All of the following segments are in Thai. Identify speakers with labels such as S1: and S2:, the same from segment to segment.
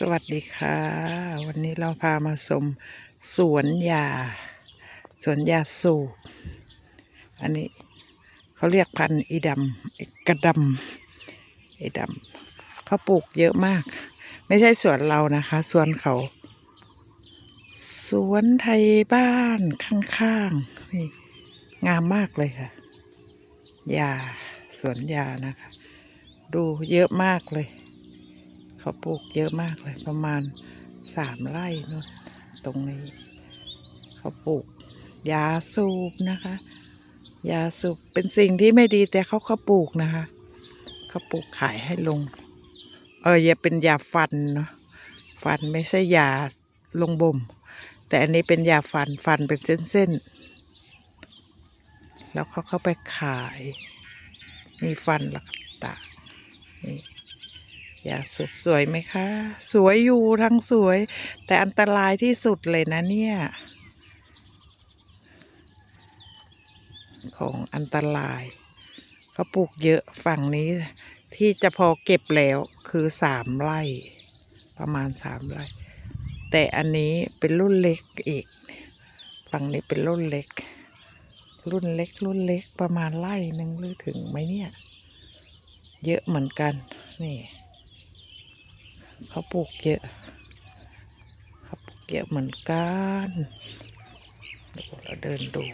S1: สวัสดีค่ะ วันนี้เราพามาชมสวนยา สวนยาสูบอันนี้เขาเรียกพันธุ์อีดำกระดำอีดำเขาปลูกเยอะมาก ไม่ใช่สวนเรานะคะ สวนเขา สวนไทยบ้านข้างๆนี่งามมากเลยค่ะยาสวนยานะคะ ดูเยอะมากเลย เขาปลูกเยอะมากเลยประมาณสามไร่นู่นตรงนี้ เขาปลูกยาสูบนะคะ ยาสูบเป็นสิ่งที่ไม่ดีแต่เขาก็ปลูกนะคะ เขาปลูกขายให้ลง เออ อย่าเป็นยาฟันเนาะฟันไม่ใช่ยาลงบ่ม แต่อันนี้เป็นยาฟันฟันเป็นเส้นๆ แล้วเขาเข้าไปขาย มีฟันหลักตานี่ ยาสูบสวยไหมคะ สวยอยู่ทั้งสวย แต่อันตรายที่สุดเลยนะเนี่ย ของอันตรายเขาปลูกเยอะฝั่งนี้ที่จะพอเก็บแล้วคือสามไร่ ประมาณสามไร่ แต่อันนี้เป็นรุ่นเล็กอีก ฝั่งนี้เป็นรุ่นเล็ก รุ่นเล็ก รุ่นเล็กประมาณไร่หนึ่งหรือถึงไหมเนี่ย เยอะเหมือนกันนี่ เขาปลูกเยอะเขาปลูกเยอะเหมือนกันดูเราเดินดู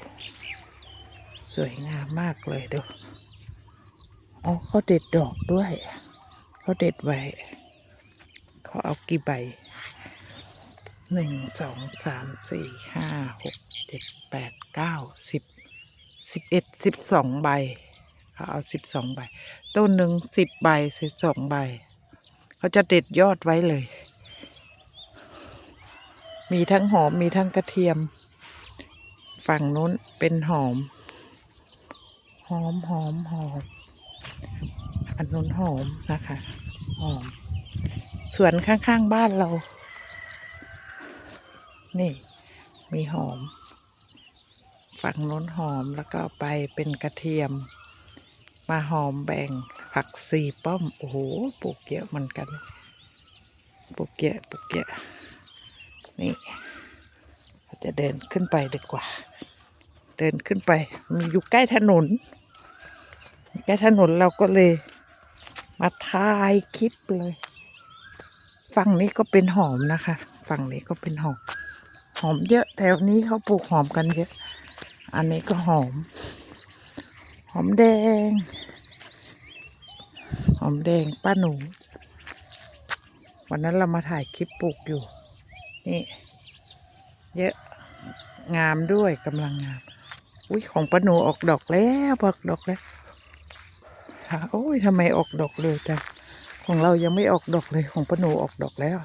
S1: สวยงามมากเลยดูอ๋อเขาเด็ดดอกด้วยเขาเด็ดไว้เขาเอากี่ใบหนึ่งสองสามสี่ห้าหกเจ็ดแปดเก้าสิบสิบเอ็ดสิบสองใบเขาเอาสิบสองใบ ต้นหนึ่งสิบใบสิบสองใบ เขาจะเด็ดยอดไว้เลย มีทั้งหอมมีทั้งกระเทียม ฝั่งนู้นเป็นหอม หอมหอมหอม อันนู้นหอมนะคะ หอม สวนข้างๆบ้านเรา นี่ มีหอม ฝั่งโน้นหอมแล้วก็ไปเป็นกระเทียม มาหอมแบ่ง ผักสีป้อม โอ้โหปลูกเยอะเหมือนกัน ปลูกเยอะปลูกเยอะ นี่เราจะเดินขึ้นไปดีกว่า เดินขึ้นไป มีอยู่ใกล้ถนน ใกล้ถนนเราก็เลย มาถ่ายคลิปเลย ฝั่งนี้ก็เป็นหอมนะคะ ฝั่งนี้ก็เป็นหอม หอมเยอะ แถวนี้เขาปลูกหอมกันเยอะ อันนี้ก็หอม หอมแดง อมแดงป้าหนู วันนั้นเรามาถ่ายคลิปปลูกอยู่ นี่ เยอะงามด้วยกำลังงาม อุ้ยของป้าหนูออกดอกแล้วออกดอกแล้วโอ้ยทำไมออกดอกเร็วจังของเรายังไม่ออกดอกเลยของป้าหนูออกดอกแล้ว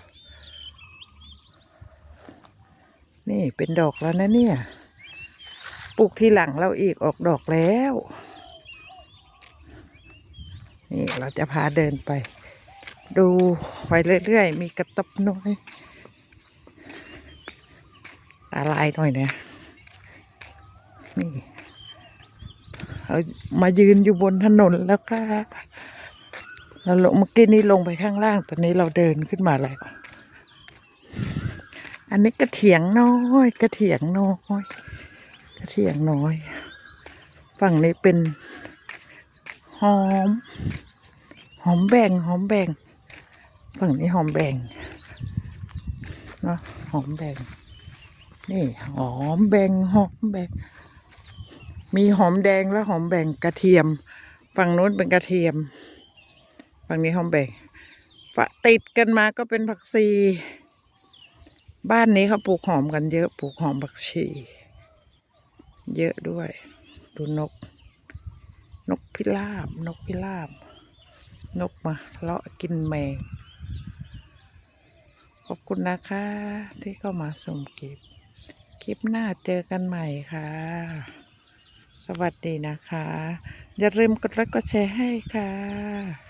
S1: นี่เป็นดอกแล้วนะเนี่ยปลูกทีหลังเราอีกออกดอกแล้ว นี่เราจะพาเดินไป ดูไปเรื่อยๆ มีกระตบน้อยอะไรหน่อยเนี่ยนี่เรามายืนอยู่บนถนนแล้วค่ะเราลงเมื่อกี้นี้ลงไปข้างล่าง ตอนนี้เราเดินขึ้นมาแล้วอันนี้กระเถียงน้อยกระเถียงน้อยกระเถียงน้อย ฝั่งนี้เป็น หอม หอมแบ่งหอมแบ่ง ฝั่งนี้หอมแบ่งเนาะหอมแบ่ง นี่หอมแบ่งหอมแบ่ง มีหอมแดงและหอมแบ่งกระเทียม ฝั่งนู้นเป็นกระเทียม ฝั่งนี้หอมแบ่งปะติดกันมาก็เป็นผักชีบ้านนี้เขาปลูกหอมกันเยอะ ปลูกหอมผักชี เยอะด้วย ดูนก นกพิราบ นกพิราบ นกมาเลาะกินแมง ขอบคุณนะคะ ที่เข้ามาชมคลิป คลิปหน้าเจอกันใหม่ค่ะ สวัสดีนะคะ อย่าลืมกดไลค์กดแชร์ให้ค่ะ